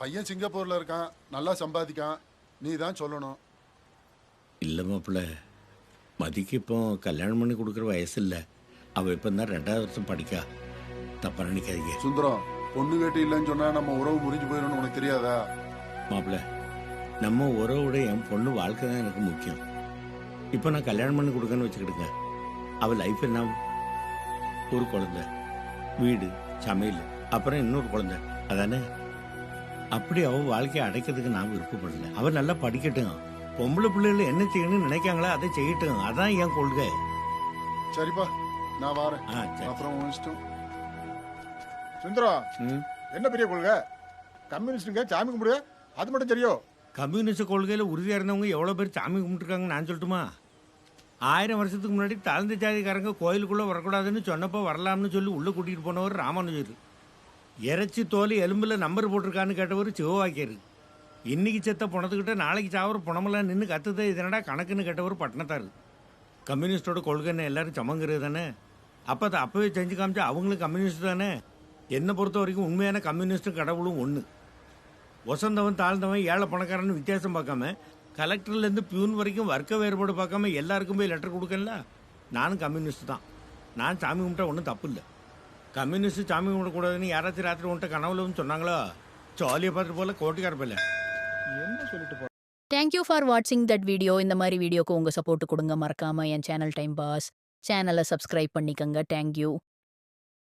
பையன் சிங்கப்பூர்ல இருக்கான் நல்லா சம்பாதிக்கான். நீ தான் சொல்லணும். இல்லை மாப்பிள்ள. மதிக்கு இப்போ கல்யாணம் பண்ணி கொடுக்குற வயசு இல்லை அவள் இப்போ தான் ரெண்டாவது வருஷம் படிக்கா. தப்பா நினைக்காதீங்க. சுந்தரம் பொண்ணு கேட்டு இல்லைன்னு சொன்னா நம்ம உறவு முறிஞ்சு போயிடும்னு உனக்கு தெரியாதா? மாப்பிள்ள நம்ம உறவோட என் பொண்ணு வாழ்க்கை தான் எனக்கு முக்கியம். இப்போ நான் கல்யாணம் பண்ணி கொடுக்கன்னு வச்சுக்கிடுங்க. அவள் லைஃப் என்ன? ஒரு குழந்தை வீடு சமையல் அப்புறம் இன்னொரு குழந்தை. அதானே? அப்படி அவள் வாழ்க்கையை அடைக்கிறதுக்கு நான் விருப்பப்படல. அவள் நல்லா படிக்கட்டும். பொம்பளை பிள்ளைகள் என்ன செய்யணும்னு நினைக்காங்களோ அதை செய்யட்டும். அதான் என் கொள்கை. சரிப்பா நான் வாரேன். அப்புறம் ம்? என்ன பெரிய கொள்கை? கம்யூனிஸ்டுங்க சாமி கும்பிடுங்க. அது மட்டும் தெரியும் கம்யூனிஸ்ட் கொள்கையில் உறுதியாக இருந்தவங்க எவ்வளோ பேர் சாமி கும்பிட்டுருக்காங்கன்னு நான் சொல்லட்டுமா? ஆயிரம் வருஷத்துக்கு முன்னாடி தாழ்ந்த ஜாதிக்காரங்க கோயிலுக்குள்ளே வரக்கூடாதுன்னு சொன்னப்போ வரலாம்னு சொல்லி உள்ளே கூட்டிகிட்டு போனவர் ராமானுஜர். இறைச்சி தோல் எலும்பில் நம்பர் போட்டிருக்கான்னு கேட்டவர் சிவவாக்கியர். இன்னைக்கு செத்த பணத்துக்கிட்ட நாளைக்கு சாவர பணமெல்லாம் நின்று கத்துதே இதனடா கணக்குன்னு கேட்டவர் பட்டினத்தார் கம்யூனிஸ்டோட கொள்கைன்னு எல்லாரும் சமங்கிறது தானே? அப்போ அதை அப்போவே செஞ்சு காமிச்சா அவங்களும் கம்யூனிஸ்ட் தானே? என்னை பொறுத்த வரைக்கும் உண்மையான கம்யூனிஸ்டும் கடவுளும் ஒன்று வசந்தவன் தாழ்ந்தவன் ஏழை பணக்காரன்னு வித்தியாசம் பார்க்காம கலெக்டர்லேருந்து பியூன் வரைக்கும் வர்க்க வேறுபாடு பார்க்காம எல்லாருக்கும் போய் லெட்டர் கொடுக்கல நானும் கம்யூனிஸ்ட் தான். நான் சாமி கும்பிட்டா ஒன்றும் தப்பு இல்லை. கம்யூனிஸ்ட் சாமி கும்பிடக்கூடாதுன்னு யாராச்சும் ராத்திரி உன்ட்ட கனவுலன்னு சொன்னாங்களோ? ஜாலியை பார்த்துட்டு போல கோட்டிக்கார பிள்ளை என்ன சொல்லிட்டு போ தேங்க்யூ ஃபார் வாட்சிங் தட் வீடியோ இந்த மாதிரி வீடியோக்கு உங்கள் சப்போர்ட் கொடுங்க மறக்காம என் சேனல் டைம் பாஸ் சேனலை சப்ஸ்கிரைப் பண்ணிக்கங்க. Thank you